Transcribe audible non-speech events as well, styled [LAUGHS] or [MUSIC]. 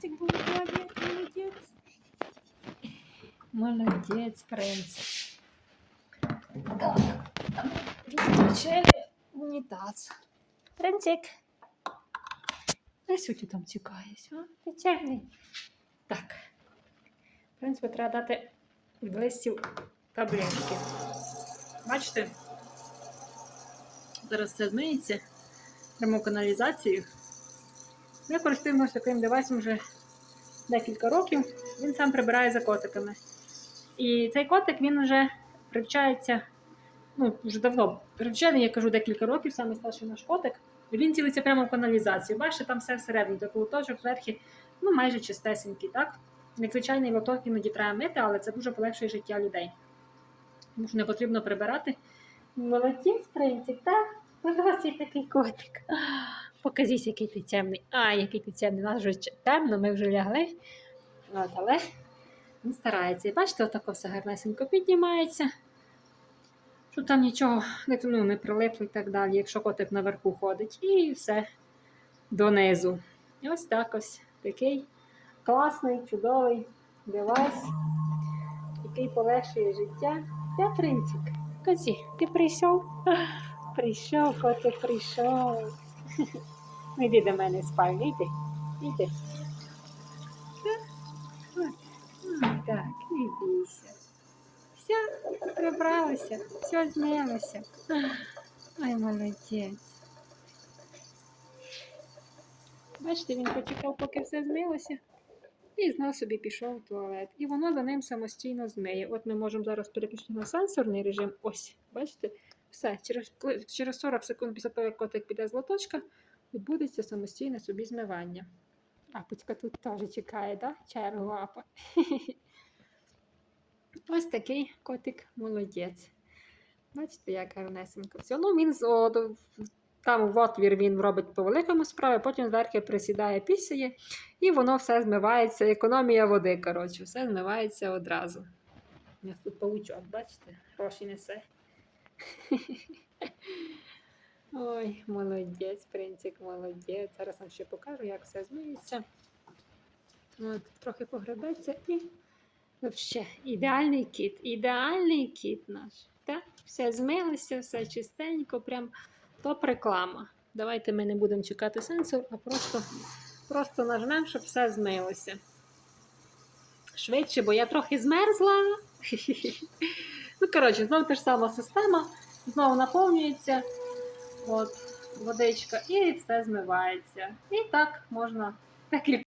принцик був молодець, молодець. Молодець, принцик. Так, відключили унітаз. Принцик. А що ти там цікаєш, а? Ти чемний. Так. Принципу, треба дати в листів таблетки. Бачите? Зараз це зміниться. Прямо каналізацію. Ми користуємося таким девайсом вже декілька років. Він сам прибирає за котиками. І цей котик він вже привчається, ну, вже давно привчений, я кажу декілька років, саме старший наш котик. Він цілиться прямо в каналізацію. Бачите, там все всередині, такий лоточок зверху, ну майже чистесенький, так? Як звичайний лоток іноді треба мити, але це дуже полегшує життя людей. Тому що не потрібно прибирати. Молодець, принцик, так? Хороший такий котик. Покажись, який ти темний. А, який ти темний. Нас вже темно, ми вже лягли. От, але він старається. І бачите, отако все гарнесенько піднімається. Щоб там нічого ну, не прилипло і так далі, якщо котик наверху ходить. І все донизу. І ось так ось такий класний, чудовий девайс, який полегшує життя. Я принцик. Козі, ти прийшов? [LAUGHS] Прийшов, котик прийшов. Іди до мене спальню, іди. Іди. Так, не бійся. Все, прибралося, все змінилося. Ой, молодець. Бачите, він почекав, поки все змилося. І знов собі пішов в туалет. І воно за ним самостійно змиє. От ми можемо зараз переключити на сенсорний режим. Ось, бачите? Все, через, через 40 секунд після того, як котик піде з лоточка, відбудеться самостійне собі змивання. А пуцька тут теж чекає, да? Чергу лапа. [LAUGHS] Ось такий котик молодець. Бачите, як гарнесенько. Все, ну він о, там в отвір він робить по великому справі, потім зверху присідає, пісяє, і воно все змивається. Економія води, коротше, все змивається одразу. У нас тут паучок, бачите, гроші несе. Ой, молодець, принцик, молодець. Зараз вам ще покажу, як все змиється. От, трохи погребеться і взагалі ідеальний кіт, ідеальний кіт наш. Так? Все змилося, все чистенько, прям топ реклама. Давайте ми не будемо чекати сенсор, а просто, просто нажмемо, щоб все змилося. Швидше, бо я трохи змерзла. [LAUGHS] Ну, коротше, знову та ж сама система, знову наповнюється от, водичка і все змивається. І так можна декілька.